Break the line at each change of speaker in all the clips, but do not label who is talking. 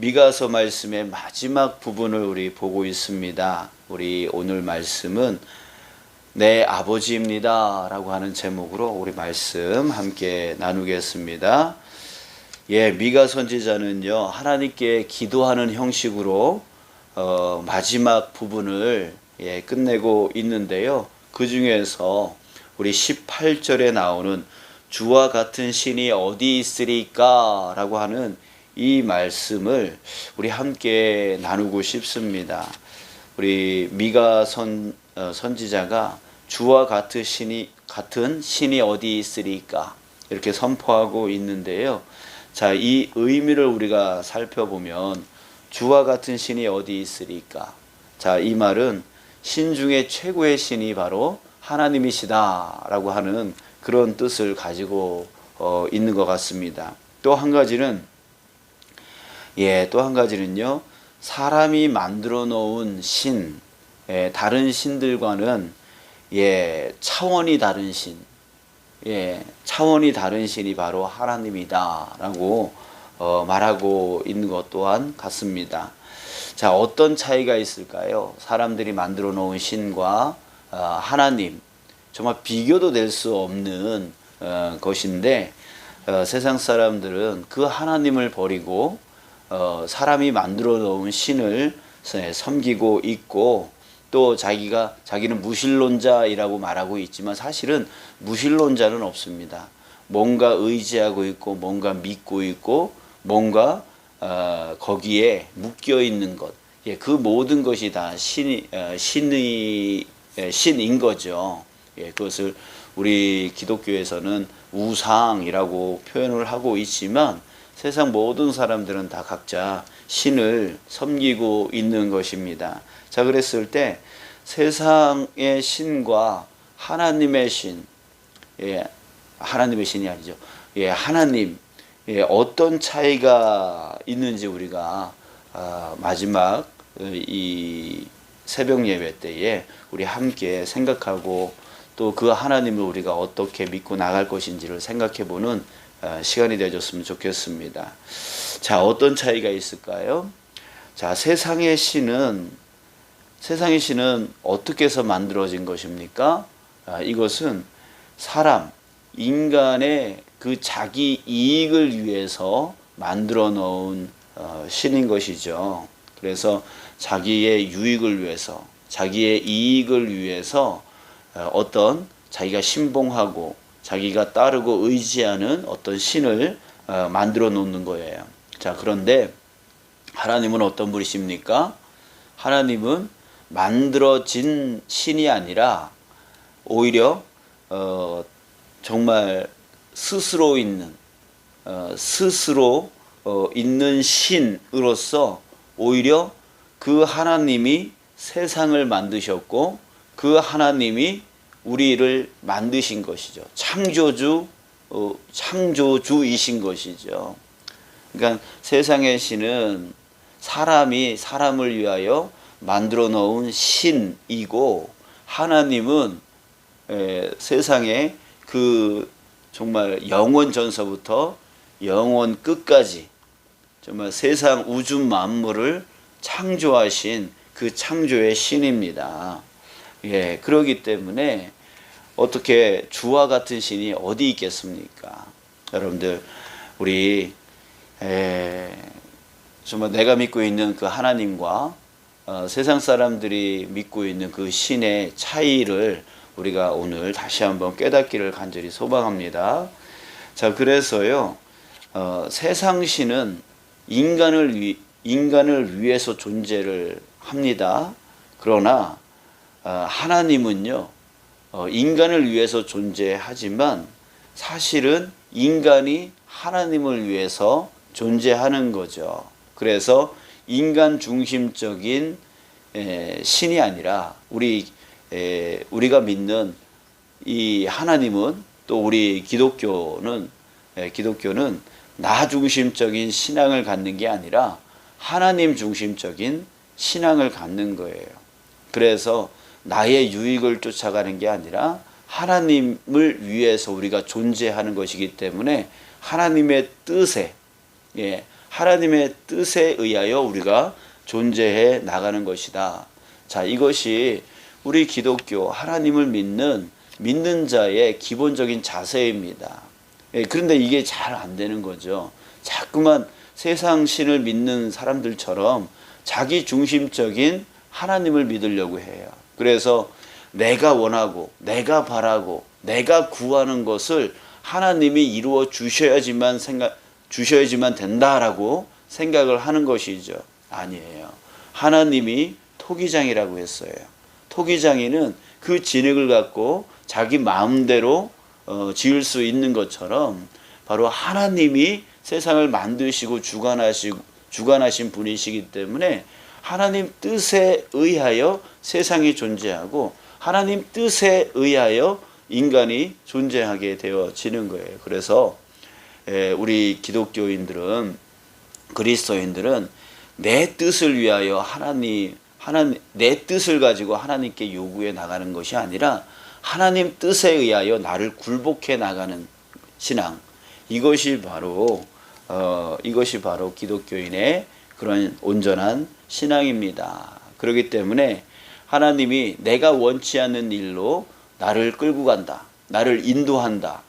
미가서 말씀의 마지막 부분을 우리 보고 있습니다. 우리 오늘 말씀은 내 아버지입니다. 라고 하는 제목으로 우리 말씀 함께 나누겠습니다. 예, 미가 선지자는요, 하나님께 기도하는 형식으로 어, 마지막 부분을 예, 끝내고 있는데요. 그 중에서 우리 18절에 나오는 주와 같은 신이 어디 있으리까? 라고 하는 이 말씀을 우리 함께 나누고 싶습니다. 우리 미가 선, 어, 선지자가 주와 같은 신이, 같은 신이 어디 있으리까? 이렇게 선포하고 있는데요. 자, 이 의미를 우리가 살펴보면 주와 같은 신이 어디 있으리까? 자, 이 말은 신 중에 최고의 신이 바로 하나님이시다라고 하는 그런 뜻을 가지고 어, 있는 것 같습니다. 또 한 가지는 예, 또 한 가지는요. 사람이 만들어 놓은 신, 예, 다른 신들과는 예, 차원이 다른 신, 예, 차원이 다른 신이 바로 하나님이다라고 어, 말하고 있는 것 또한 같습니다. 자, 어떤 차이가 있을까요? 사람들이 만들어 놓은 신과 어, 하나님, 정말 비교도 될 수 없는 어, 것인데 어, 세상 사람들은 그 하나님을 버리고 어, 사람이 만들어 놓은 신을 섬기고 있고 또 자기가 자기는 무신론자이라고 말하고 있지만 사실은 무신론자는 없습니다. 뭔가 의지하고 있고 뭔가 믿고 있고 뭔가 어, 거기에 묶여 있는 것, 예, 그 모든 것이 다 신, 어, 신의 예, 신인 거죠. 예, 그것을 우리 기독교에서는 우상이라고 표현을 하고 있지만 세상 모든 사람들은 다 각자 신을 섬기고 있는 것입니다. 자, 그랬을 때 세상의 신과 하나님의 신, 예, 하나님의 신이 아니죠. 예, 하나님, 예, 어떤 차이가 있는지 우리가 아, 마지막 어, 이 새벽 예배 때에 우리 함께 생각하고 또 그 하나님을 우리가 어떻게 믿고 나갈 것인지를 생각해 보는 어, 시간이 되어줬으면 좋겠습니다. 자, 어떤 차이가 있을까요? 자, 세상의 신은 세상의 신은 어떻게 해서 만들어진 것입니까? 아, 이것은 사람, 인간의 그 자기 이익을 위해서 만들어 놓은 어, 신인 것이죠. 그래서 자기의 유익을 위해서, 자기의 이익을 위해서 어, 어떤 자기가 신봉하고 자기가 따르고 의지하는 어떤 신을 어, 만들어 놓는 거예요. 자, 그런데 하나님은 어떤 분이십니까? 하나님은 만들어진 신이 아니라 오히려 어, 정말 스스로 있는 어, 스스로 어, 있는 신으로서 오히려 그 하나님이 세상을 만드셨고 그 하나님이 우리를 만드신 것이죠. 창조주 어, 창조주이신 것이죠. 그러니까 세상의 신은 사람이 사람을 위하여 만들어 놓은 신이고 하나님은 에, 세상에 그 정말 영원 전서부터 영원 끝까지 정말 세상 우주 만물을 창조하신 그 창조의 신입니다. 예, 그러기 때문에 어떻게 주와 같은 신이 어디 있겠습니까? 여러분들 우리 에, 정말 내가 믿고 있는 그 하나님과 어, 세상 사람들이 믿고 있는 그 신의 차이를 우리가 오늘 다시 한번 깨닫기를 간절히 소망합니다. 자, 그래서요, 어, 세상 신은 인간을 위, 인간을 위해서 존재를 합니다. 그러나 어, 하나님은요, 어, 인간을 위해서 존재하지만 사실은 인간이 하나님을 위해서 존재하는 거죠. 그래서 인간 중심적인 에, 신이 아니라 우리 에, 우리가 믿는 이 하나님은 또 우리 기독교는 에, 기독교는 나 중심적인 신앙을 갖는 게 아니라 하나님 중심적인 신앙을 갖는 거예요. 그래서 나의 유익을 쫓아가는 게 아니라 하나님을 위해서 우리가 존재하는 것이기 때문에 하나님의 뜻에 예, 하나님의 뜻에 의하여 우리가 존재해 나가는 것이다. 자, 이것이 우리 기독교 하나님을 믿는 믿는 자의 기본적인 자세입니다. 예, 그런데 이게 잘 안 되는 거죠. 자꾸만 세상 신을 믿는 사람들처럼 자기 중심적인 하나님을 믿으려고 해요. 그래서 내가 원하고 내가 바라고 내가 구하는 것을 하나님이 이루어 주셔야지만 생각 주셔야지만 된다라고 생각을 하는 것이죠. 아니에요. 하나님이 토기장이라고 했어요. 토기장이는 그 진흙을 갖고 자기 마음대로 어, 지을 수 있는 것처럼 바로 하나님이 세상을 만드시고 주관하시고 주관하신 분이시기 때문에 하나님 뜻에 의하여 세상이 존재하고 하나님 뜻에 의하여 인간이 존재하게 되어지는 거예요. 그래서 에, 우리 기독교인들은 그리스도인들은 내 뜻을 위하여 하나님 하나님 내 뜻을 가지고 하나님께 요구해 나가는 것이 아니라 하나님 뜻에 의하여 나를 굴복해 나가는 신앙 이것이 바로 어, 이것이 바로 기독교인의 그런 온전한 신앙입니다. 그렇기 때문에 하나님이 내가 원치 않는 일로 나를 끌고 간다. 나를 인도한다.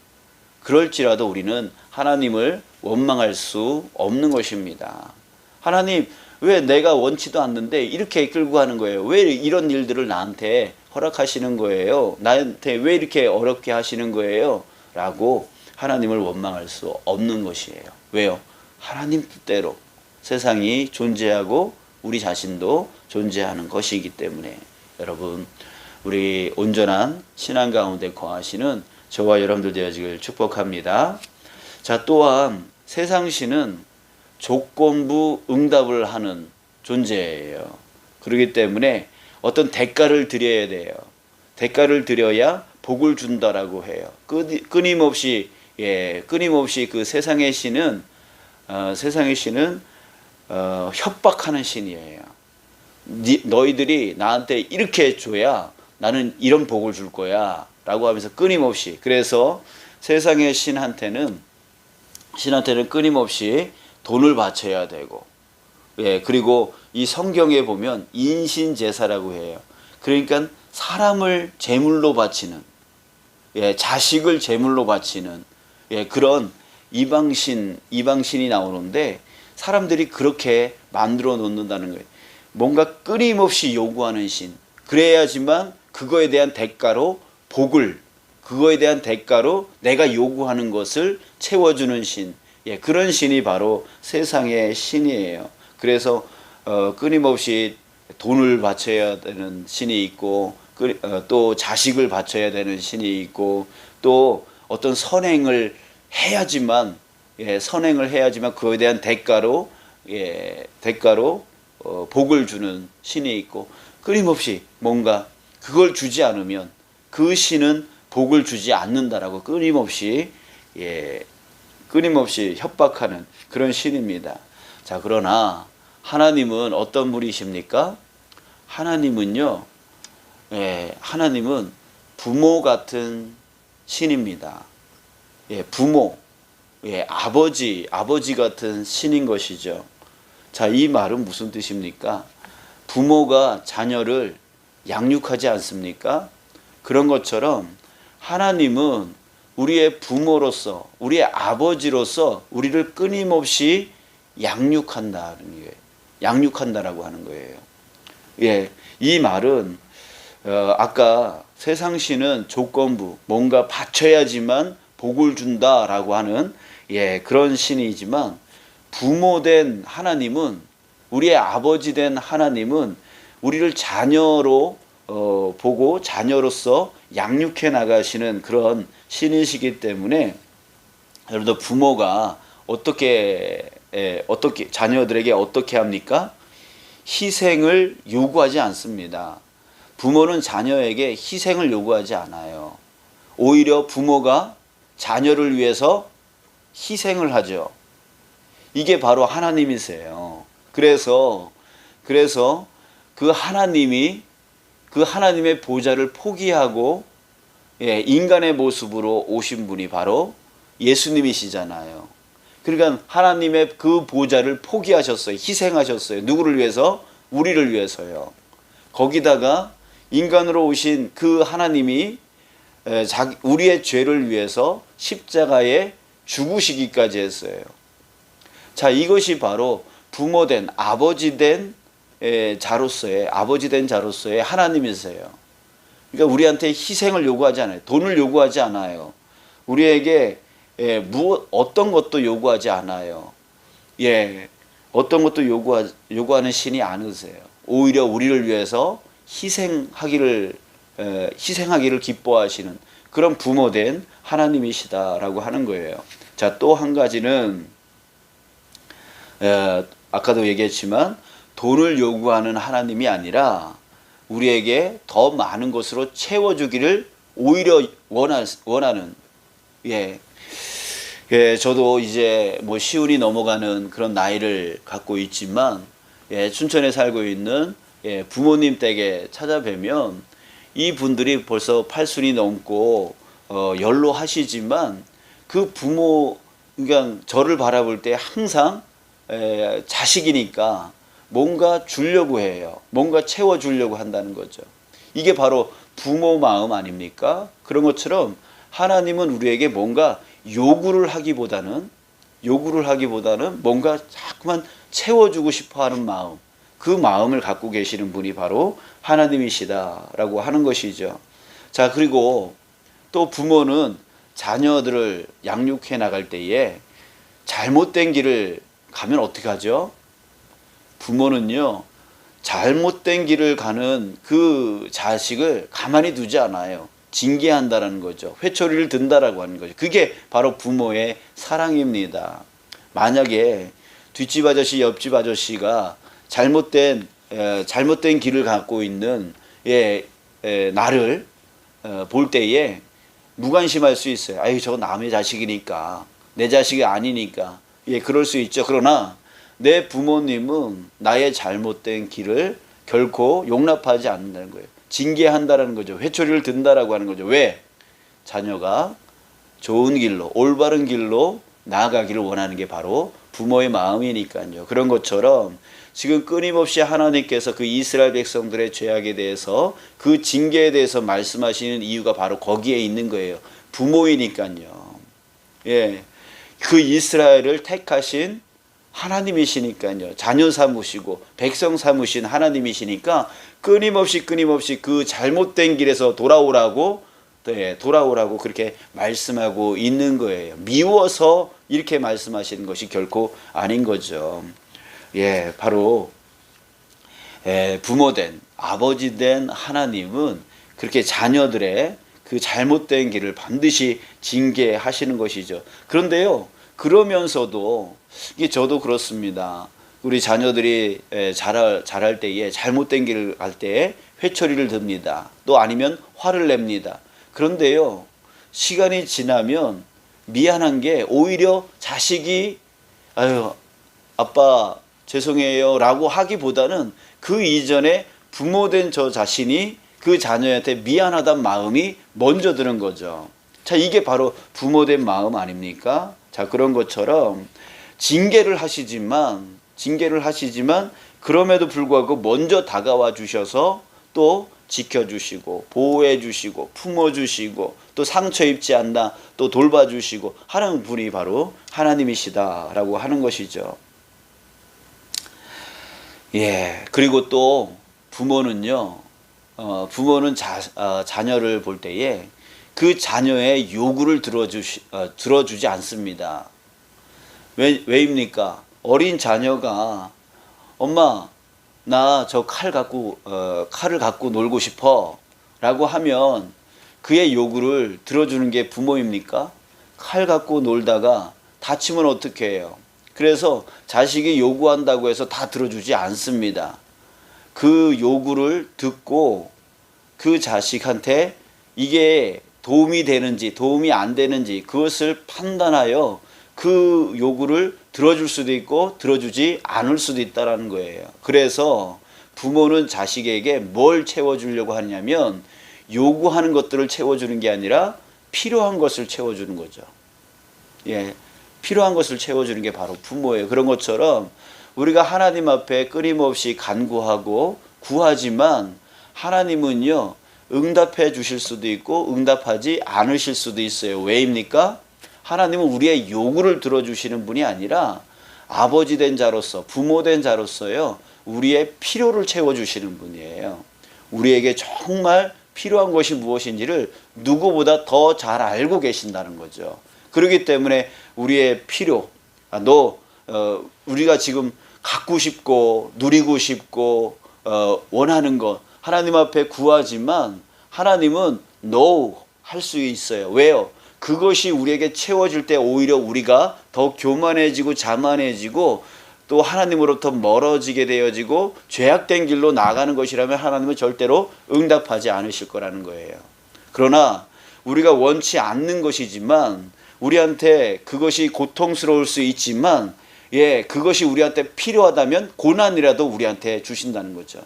그럴지라도 우리는 하나님을 원망할 수 없는 것입니다. 하나님, 왜 내가 원치도 않는데 이렇게 끌고 가는 거예요? 왜 이런 일들을 나한테 허락하시는 거예요? 나한테 왜 이렇게 어렵게 하시는 거예요? 라고 하나님을 원망할 수 없는 것이에요. 왜요? 하나님 뜻대로 세상이 존재하고 우리 자신도 존재하는 것이기 때문에 여러분 우리 온전한 신앙 가운데 거하시는 저와 여러분들 되어지길 축복합니다. 자 또한 세상신은 조건부 응답을 하는 존재예요. 그렇기 때문에 어떤 대가를 드려야 돼요. 대가를 드려야 복을 준다라고 해요. 끊임없이 예, 끊임없이 그 세상의 신은 어, 세상의 신은 어, 협박하는 신이에요. 니, 너희들이 나한테 이렇게 줘야 나는 이런 복을 줄 거야. 라고 하면서 끊임없이. 그래서 세상의 신한테는, 신한테는 끊임없이 돈을 바쳐야 되고, 예, 그리고 이 성경에 보면 인신제사라고 해요. 그러니까 사람을 제물로 바치는, 예, 자식을 제물로 바치는, 예, 그런 이방신, 이방신이 나오는데 사람들이 그렇게 만들어 놓는다는 거예요. 뭔가 끊임없이 요구하는 신. 그래야지만 그거에 대한 대가로 복을, 그거에 대한 대가로 내가 요구하는 것을 채워주는 신. 예, 그런 신이 바로 세상의 신이에요. 그래서 어, 끊임없이 돈을 바쳐야 되는 신이 있고, 어, 또 자식을 바쳐야 되는 신이 있고, 또 어떤 선행을 해야지만 예, 선행을 해야지만 그에 대한 대가로 예, 대가로 어, 복을 주는 신이 있고 끊임없이 뭔가 그걸 주지 않으면 그 신은 복을 주지 않는다라고 끊임없이 예, 끊임없이 협박하는 그런 신입니다. 자, 그러나 하나님은 어떤 분이십니까? 하나님은요, 예, 하나님은 부모 같은 신입니다. 예, 부모, 예, 아버지, 아버지 같은 신인 것이죠. 자, 이 말은 무슨 뜻입니까? 부모가 자녀를 양육하지 않습니까? 그런 것처럼 하나님은 우리의 부모로서, 우리의 아버지로서 우리를 끊임없이 양육한다는 거예요. 양육한다라고 하는 거예요. 예, 이 말은 어, 아까 세상시는 조건부, 뭔가 바쳐야지만 복을 준다라고 하는 예, 그런 신이지만 부모된 하나님은 우리의 아버지 된 하나님은 우리를 자녀로 어, 보고 자녀로서 양육해 나가시는 그런 신이시기 때문에 여러분들 부모가 어떻게 예, 어떻게 자녀들에게 어떻게 합니까? 희생을 요구하지 않습니다. 부모는 자녀에게 희생을 요구하지 않아요. 오히려 부모가 자녀를 위해서 희생을 하죠. 이게 바로 하나님이세요. 그래서 그래서 그 하나님이 그 하나님의 보좌를 포기하고 예, 인간의 모습으로 오신 분이 바로 예수님이시잖아요. 그러니까 하나님의 그 보좌를 포기하셨어요. 희생하셨어요. 누구를 위해서? 우리를 위해서요. 거기다가 인간으로 오신 그 하나님이 우리의 죄를 위해서 십자가에 죽으시기까지 했어요. 자, 이것이 바로 부모된 아버지된 에, 자로서의 아버지 된 자로서의 하나님이세요. 그러니까 우리한테 희생을 요구하지 않아요. 돈을 요구하지 않아요. 우리에게 예, 무엇 어떤 것도 요구하지 않아요. 예, 어떤 것도 요구하, 요구하는 신이 아니세요. 오히려 우리를 위해서 희생하기를 에, 희생하기를 기뻐하시는 그런 부모된 하나님이시다라고 하는 거예요. 자, 또 한 가지는 에, 아까도 얘기했지만 돈을 요구하는 하나님이 아니라 우리에게 더 많은 것으로 채워주기를 오히려 원하, 원하는 예. 예, 저도 이제 뭐 시운이 넘어가는 그런 나이를 갖고 있지만 예, 춘천에 살고 있는 예, 부모님 댁에 찾아뵈면 이 분들이 벌써 팔순이 넘고 어, 연로하시지만 그 부모 그러니까 저를 바라볼 때 항상 에, 자식이니까 뭔가 주려고 해요. 뭔가 채워 주려고 한다는 거죠. 이게 바로 부모 마음 아닙니까? 그런 것처럼 하나님은 우리에게 뭔가 요구를 하기보다는 요구를 하기보다는 뭔가 자꾸만 채워주고 싶어 하는 마음, 그 마음을 갖고 계시는 분이 바로 하나님이시다라고 하는 것이죠. 자, 그리고 또 부모는 자녀들을 양육해 나갈 때에 잘못된 길을 가면 어떻게 하죠? 부모는요, 잘못된 길을 가는 그 자식을 가만히 두지 않아요. 징계한다라는 거죠. 회초리를 든다라고 하는 거죠. 그게 바로 부모의 사랑입니다. 만약에 뒷집 아저씨, 옆집 아저씨가 잘못된 에, 잘못된 길을 갖고 있는 예, 에, 나를 어, 볼 때에 무관심할 수 있어요. 아유, 저거 남의 자식이니까 내 자식이 아니니까 예, 그럴 수 있죠. 그러나 내 부모님은 나의 잘못된 길을 결코 용납하지 않는다는 거예요. 징계한다라는 거죠. 회초리를 든다라고 하는 거죠. 왜? 자녀가 좋은 길로, 올바른 길로 나아가기를 원하는 게 바로 부모의 마음이니까요. 그런 것처럼 지금 끊임없이 하나님께서 그 이스라엘 백성들의 죄악에 대해서 그 징계에 대해서 말씀하시는 이유가 바로 거기에 있는 거예요. 부모이니까요. 예. 그 이스라엘을 택하신 하나님이시니까요. 자녀 삼으시고 백성 삼으신 하나님이시니까 끊임없이 끊임없이 그 잘못된 길에서 돌아오라고 네, 돌아오라고 그렇게 말씀하고 있는 거예요. 미워서 이렇게 말씀하시는 것이 결코 아닌 거죠. 예, 바로 예, 부모된 아버지 된 하나님은 그렇게 자녀들의 그 잘못된 길을 반드시 징계하시는 것이죠. 그런데요, 그러면서도 이게 저도 그렇습니다. 우리 자녀들이 예, 자랄 자랄 때에 잘못된 길을 갈 때에 회초리를 듭니다. 또 아니면 화를 냅니다. 그런데요, 시간이 지나면 미안한 게 오히려 자식이 아유 아빠 죄송해요 라고 하기보다는 그 이전에 부모된 저 자신이 그 자녀한테 미안하단 마음이 먼저 드는 거죠. 자, 이게 바로 부모된 마음 아닙니까? 자, 그런 것처럼 징계를 하시지만 징계를 하시지만 그럼에도 불구하고 먼저 다가와 주셔서 또 지켜주시고 보호해 주시고 품어주시고 또 상처 입지 않나 또 돌봐주시고 하는 분이 바로 하나님이시다라고 하는 것이죠. 예, 그리고 또 부모는요, 어, 부모는 자, 어, 자녀를 볼 때에 그 자녀의 요구를 들어주시, 어, 들어주지 않습니다. 왜, 왜입니까? 어린 자녀가 엄마, 나 저 칼 갖고, 어, 칼을 갖고 놀고 싶어. 라고 하면 그의 요구를 들어주는 게 부모입니까? 칼 갖고 놀다가 다치면 어떻게 해요? 그래서 자식이 요구한다고 해서 다 들어주지 않습니다. 그 요구를 듣고 그 자식한테 이게 도움이 되는지 도움이 안 되는지 그것을 판단하여 그 요구를 들어줄 수도 있고 들어주지 않을 수도 있다라는 거예요. 그래서 부모는 자식에게 뭘 채워주려고 하냐면 요구하는 것들을 채워주는 게 아니라 필요한 것을 채워주는 거죠. 예. 필요한 것을 채워주는 게 바로 부모예요. 그런 것처럼 우리가 하나님 앞에 끊임없이 간구하고 구하지만 하나님은요 응답해 주실 수도 있고 응답하지 않으실 수도 있어요. 왜입니까? 하나님은 우리의 요구를 들어주시는 분이 아니라 아버지 된 자로서 부모 된 자로서요 우리의 필요를 채워주시는 분이에요. 우리에게 정말 필요한 것이 무엇인지를 누구보다 더 잘 알고 계신다는 거죠. 그렇기 때문에 우리의 필요, 아, 너 어, 우리가 지금 갖고 싶고 누리고 싶고 어, 원하는 것 하나님 앞에 구하지만 하나님은 no 할 수 있어요. 왜요? 그것이 우리에게 채워질 때 오히려 우리가 더 교만해지고 자만해지고 또 하나님으로부터 멀어지게 되어지고 죄악된 길로 나가는 것이라면 하나님은 절대로 응답하지 않으실 거라는 거예요. 그러나 우리가 원치 않는 것이지만 우리한테 그것이 고통스러울 수 있지만 예, 그것이 우리한테 필요하다면 고난이라도 우리한테 주신다는 거죠.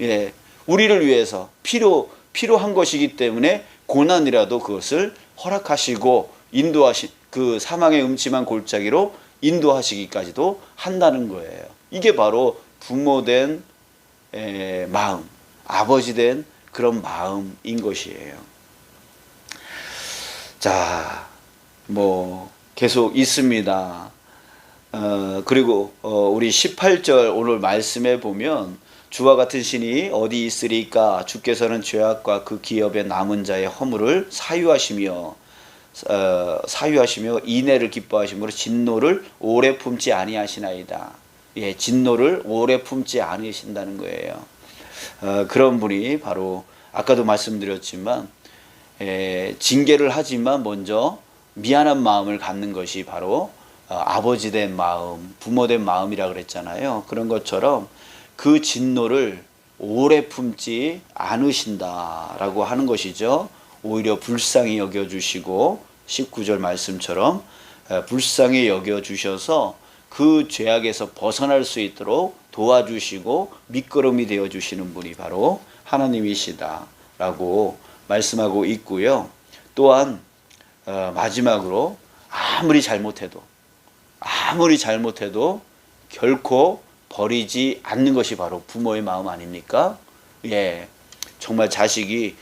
예, 우리를 위해서 필요 필요한 것이기 때문에 고난이라도 그것을 허락하시고 인도하신 그 사망의 음침한 골짜기로 인도하시기까지도 한다는 거예요. 이게 바로 부모된 에, 마음, 아버지 된 그런 마음인 것이에요. 자, 뭐 계속 있습니다. 어, 그리고 어, 우리 18절 오늘 말씀에 보면 주와 같은 신이 어디 있으리까 주께서는 죄악과 그 기업의 남은 자의 허물을 사유하시며 어, 사유하시며 인애를 기뻐하심으로 진노를 오래 품지 아니하시나이다. 예, 진노를 오래 품지 않으신다는 거예요. 어, 그런 분이 바로 아까도 말씀드렸지만 에, 징계를 하지만 먼저 미안한 마음을 갖는 것이 바로 어, 아버지 된 마음, 부모 된 마음이라 그랬잖아요. 그런 것처럼 그 진노를 오래 품지 않으신다라고 하는 것이죠. 오히려 불쌍히 여겨 주시고 19절 말씀처럼 에, 불쌍히 여겨 주셔서 그 죄악에서 벗어날 수 있도록 도와주시고 밑거름이 되어 주시는 분이 바로 하나님이시다라고 말씀하고 있고요. 또한 어, 마지막으로 아무리 잘못해도 아무리 잘못해도 결코 버리지 않는 것이 바로 부모의 마음 아닙니까? 예. 정말 자식이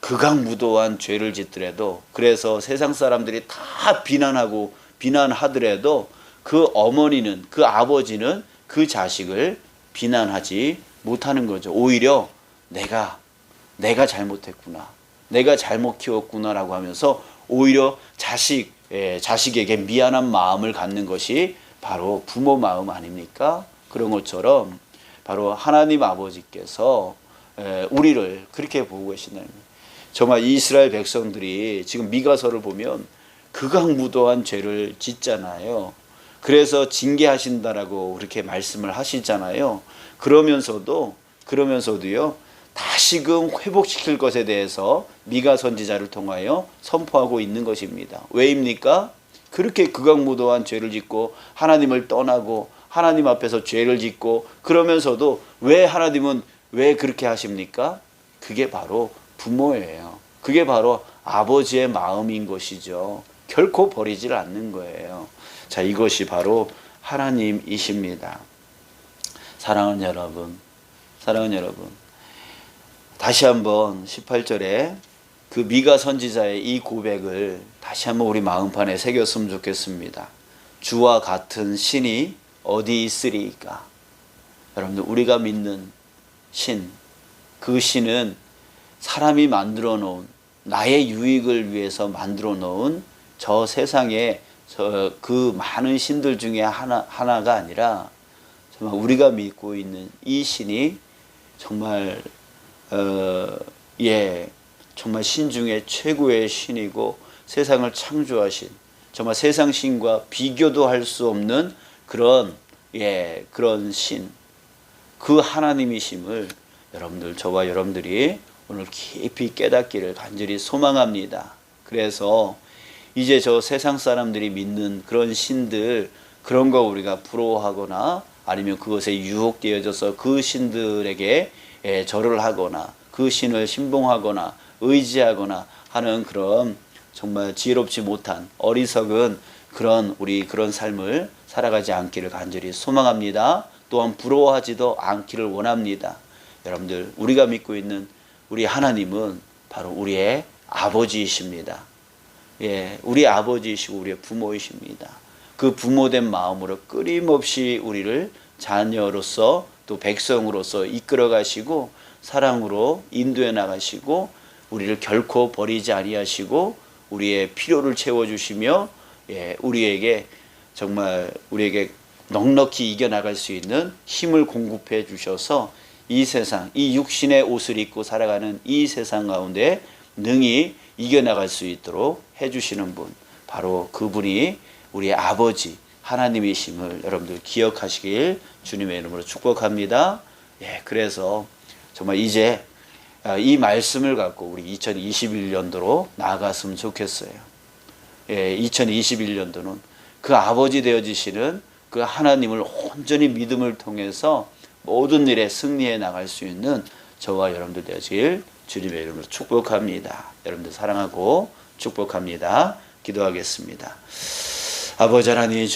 극악무도한 죄를 짓더라도 그래서 세상 사람들이 다 비난하고 비난하더라도 그 어머니는 그 아버지는 그 자식을 비난하지 못하는 거죠. 오히려 내가 내가 잘못했구나. 내가 잘못 키웠구나라고 하면서 오히려 자식 예, 자식에게 미안한 마음을 갖는 것이 바로 부모 마음 아닙니까? 그런 것처럼 바로 하나님 아버지께서 예, 우리를 그렇게 보고 계신다는. 정말 이스라엘 백성들이 지금 미가서를 보면 극악무도한 죄를 짓잖아요. 그래서 징계하신다라고 그렇게 말씀을 하시잖아요. 그러면서도 그러면서도요. 다시금 회복시킬 것에 대해서 미가 선지자를 통하여 선포하고 있는 것입니다. 왜입니까? 그렇게 극악무도한 죄를 짓고 하나님을 떠나고 하나님 앞에서 죄를 짓고 그러면서도 왜 하나님은 왜 그렇게 하십니까? 그게 바로 부모예요. 그게 바로 아버지의 마음인 것이죠. 결코 버리질 않는 거예요. 자, 이것이 바로 하나님이십니다. 사랑하는 여러분, 사랑하는 여러분, 다시 한번 18절에 그 미가 선지자의 이 고백을 다시 한번 우리 마음판에 새겼으면 좋겠습니다. 주와 같은 신이 어디 있으리까? 여러분들 우리가 믿는 신, 그 신은 사람이 만들어 놓은 나의 유익을 위해서 만들어 놓은 저 세상에 저 그 많은 신들 중에 하나 하나가 아니라 정말 우리가 믿고 있는 이 신이 정말 어, 예, 정말 신 중에 최고의 신이고 세상을 창조하신 정말 세상 신과 비교도 할 수 없는 그런 예, 그런 신. 그 하나님이심을 여러분들 저와 여러분들이 오늘 깊이 깨닫기를 간절히 소망합니다. 그래서 이제 저 세상 사람들이 믿는 그런 신들 그런 거 우리가 부러워하거나 아니면 그것에 유혹되어져서 그 신들에게 예, 절을 하거나 그 신을 신봉하거나 의지하거나 하는 그런 정말 지혜롭지 못한 어리석은 그런 우리 그런 삶을 살아가지 않기를 간절히 소망합니다. 또한 부러워하지도 않기를 원합니다. 여러분들 우리가 믿고 있는 우리 하나님은 바로 우리의 아버지이십니다. 예, 우리 아버지이시고 우리의 부모이십니다. 그 부모된 마음으로 끊임없이 우리를 자녀로서 또 백성으로서 이끌어 가시고 사랑으로 인도해 나가시고 우리를 결코 버리지 아니하시고 우리의 필요를 채워 주시며 예, 우리에게 정말 우리에게 넉넉히 이겨 나갈 수 있는 힘을 공급해 주셔서 이 세상 이 육신의 옷을 입고 살아가는 이 세상 가운데 능히 이겨 나갈 수 있도록 해 주시는 분 바로 그분이 우리의 아버지 하나님이심을 여러분들 기억하시길 주님의 이름으로 축복합니다. 예, 그래서 정말 이제 아, 이 말씀을 갖고 우리 2021년도로 나아갔으면 좋겠어요. 예, 2021년도는 그 아버지 되어지시는 그 하나님을 온전히 믿음을 통해서 모든 일에 승리해 나갈 수 있는 저와 여러분들 되어질 주님의 이름으로 축복합니다. 여러분들 사랑하고 축복합니다. 기도하겠습니다. 아버지 하나님 주님